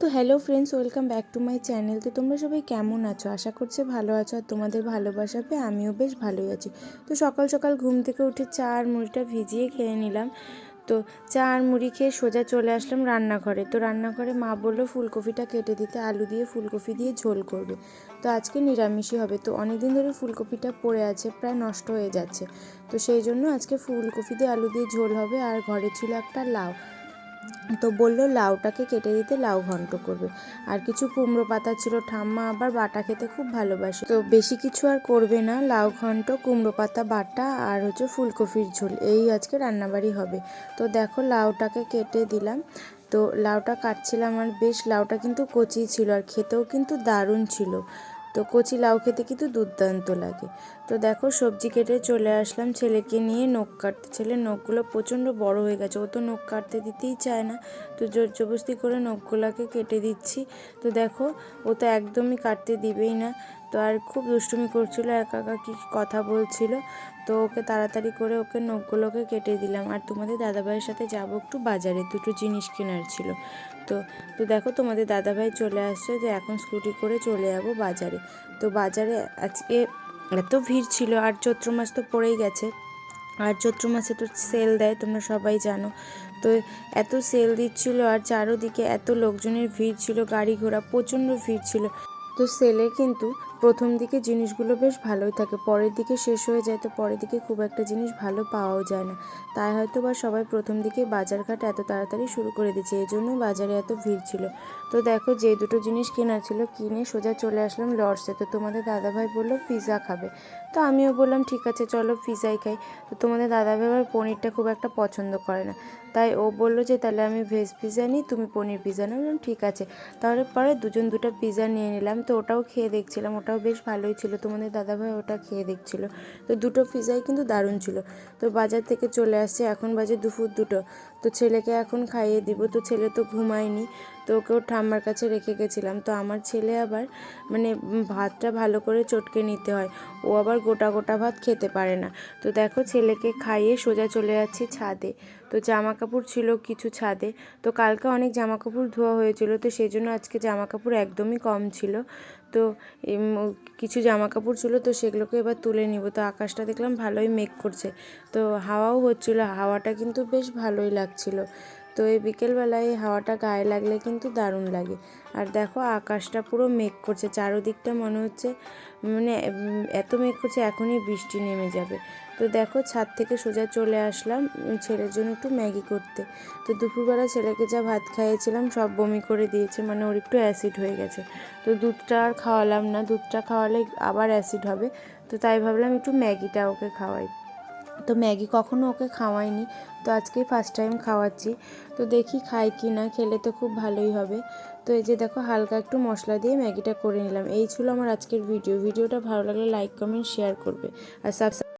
তো hello friends welcome back to my channel তো তোমরা সবাই কেমন আছো? আশা করছি ভালো আছো আর তোমাদের ভালোবাসা পেয়ে আমিও বেশ ভালোই আছি। তো সকাল সকাল ঘুম থেকে উঠে চা আর মুড়িটা ভিজিয়ে খেয়ে নিলাম। তো চা আর মুড়ি খেয়ে সোজা চলে আসলাম রান্নাঘরে। তো রান্নাঘরে মা বলল, ফুলকপিটা কেটে দিতে আলু দিয়ে ফুলকপি দিয়ে ঝোল করবে। তো আজকে নিরামিষই হবে। তো অনেক দিন ধরে ফুলকপিটা পড়ে আছে, প্রায় নষ্ট হয়ে যাচ্ছে। তো সেই জন্য আজকে ফুলকপি দিয়ে আলু দিয়ে ঝোল হবে। আর ঘরে ছিল একটা লাউ। তো বলল, লাউটাকে কেটে দিতে লাউ ঘন্ট করবে। আর কিছু কুমড়ো পাতা ছিল, ঠাম্মা আবার বাটা খেতে খুব ভালোবাসে। তো বেশি কিছু আর করবে না, লাউ ঘন্ট, কুমড়ো পাতা, বাটা আর হচ্ছে ফুলকপির ঝোল, এই আজকে রান্নাবাড়ি হবে। তো দেখো, লাউটাকে কেটে দিলাম। তো লাউটা কাটছিলাম আর বেশ, লাউটা কিন্তু কচি ছিল আর খেতেও কিন্তু দারুণ ছিল। তো কচি লাউ খেতে কিন্তু দুর্দান্ত লাগে। তো দেখো সবজি কেটে চলে আসলাম ছেলেকে নিয়ে, নখ কাটতে। ছেলে নখগুলো প্রচণ্ড বড় হয়ে গেছে, ও তো নখ কাটতে দিতেই চায় না। তো জোর জবস্তি করে নখগুলোকে কেটে দিচ্ছি। তো দেখো, ও তো একদমই কাটতে দিবেই না। তো আর খুব দুষ্টুমি করছিল, একা একা কী কথা বলছিল। তো ওকে তাড়াতাড়ি করে ওকে নখগুলোকে কেটে দিলাম। আর তোমাদের দাদাভাইয়ের সাথে যাব একটু বাজারে, দুটো জিনিস কেনার ছিল। তো তো দেখো তোমাদের দাদাভাই চলে আসছে যে এখন স্কুটি করে চলে যাব বাজারে। তো বাজারে আজকে এত ভিড় ছিল, আর চৈত্র মাস তো পড়েই গেছে। আর চৈত্র মাসে তো সেল দেয়, তোমরা সবাই জানো। তো এত সেল দিচ্ছিল, আর চারোদিকে এত লোকজনের ভিড় ছিল, গাড়ি ঘোড়া প্রচণ্ড ভিড় ছিল। তো সেলে কিন্তু প্রথম দিকে জিনিসগুলো বেশ ভালোই থাকে, পরের দিকে শেষ হয়ে যায় তো পরের দিকে খুব একটা জিনিস ভালো পাওয়াও যায় না। তাই হয়তো বা সবাই প্রথম দিকে বাজারঘাট এত তাড়াতাড়ি শুরু করে দিচ্ছে এই জন্য বাজারে এত ভিড় ছিল। তো দেখো যে দুটো জিনিস কেনা ছিল, কিনে সোজা চলে আসলাম লর্ডসে, তো তোমাদের দাদাভাই বলল পিৎজা খাবে। তো আমিও বললাম ঠিক আছে চলো পিৎজাই খাই। তো তোমাদের দাদাভাই আবার পনিরটা খুব একটা পছন্দ করে না। তাই ও বলল যে তাহলে আমি ভেজ পিৎজা নিই, তুমি পনির পিৎজা নাও। ঠিক আছে। তাহলে পরে দুজন দুটো পিৎজা নিয়ে নিলাম, তো ওটাও খেয়ে দেখছিলাম ওটাও বেশ ভালোই ছিল। তোমাদের দাদাভাই ওটা খেয়ে দেখছিল। তো দুটো পিজাই কিন্তু দারুণ ছিল। তো বাজার থেকে চলে আসছে। এখন বাজে দুপুর দুটো। তো ছেলেকে এখন খাইয়ে দিব। তো ছেলে তো ঘুমায়নি। তো ওকেও ঠাম্মার কাছে রেখে গেছিলাম। তো আমার ছেলে আবার মানে ভাতটা ভালো করে চটকে নিতে হয়। ও আবার গোটা গোটা ভাত খেতে পারে না। তো দেখো ছেলেকে খাইয়ে সোজা চলে যাচ্ছি ছাদে। তো জামা কাপড় ছিল কিছু ছাদে। তো কালকে অনেক জামা কাপড় ধোয়া হয়েছিল। তো সেই জন্য আজকে জামা কাপড় একদমই কম ছিল। তো কিছু জামা কাপড় ছিল। তো সেগুলোকে এবার তুলে নিব। তো আকাশটা দেখলাম ভালোই মেঘ করছে। তো হাওয়াও হচ্ছিল। হাওয়াটা কিন্তু বেশ ভালোই লাগছিল। তো এই বিকেলবেলায় এই হাওয়াটা গায়ে লাগলে কিন্তু দারুণ লাগে। আর দেখো, আকাশটা পুরো মেঘ করছে। চারোদিকটা মনে হচ্ছে মানে এত মেঘ করছে, এখনই বৃষ্টি নেমে যাবে। তো দেখো, ছাদ থেকে সোজা চলে আসলাম ছেলের জন্য একটু ম্যাগি করতে। তো দুপুরবেলা ছেলেকে যা ভাত খাইয়েছিলাম, সব বমি করে দিয়েছে মানে ওর একটু অ্যাসিড হয়ে গেছে। তো দুধটা আর খাওয়ালাম না, দুধটা খাওয়ালে আবার অ্যাসিড হবে। তো তাই ভাবলাম একটু ম্যাগিটা ওকে খাওয়াই। তো ম্যাগি কখনো ওকে খাওয়াইনি। তো আজকেই ফার্স্ট টাইম খাওয়াচ্ছি। তো দেখি খাই কি না, খেলে তো খুব ভালোই হবে। তো এই যে দেখো, হালকা একটু মশলা দিয়ে ম্যাগিটা করে নিলাম। এই ছিল আমার আজকের ভিডিও ভিডিওটা ভালো লাগলে লাইক কমেন্ট শেয়ার করবে। আর সাবস্ক্রাইব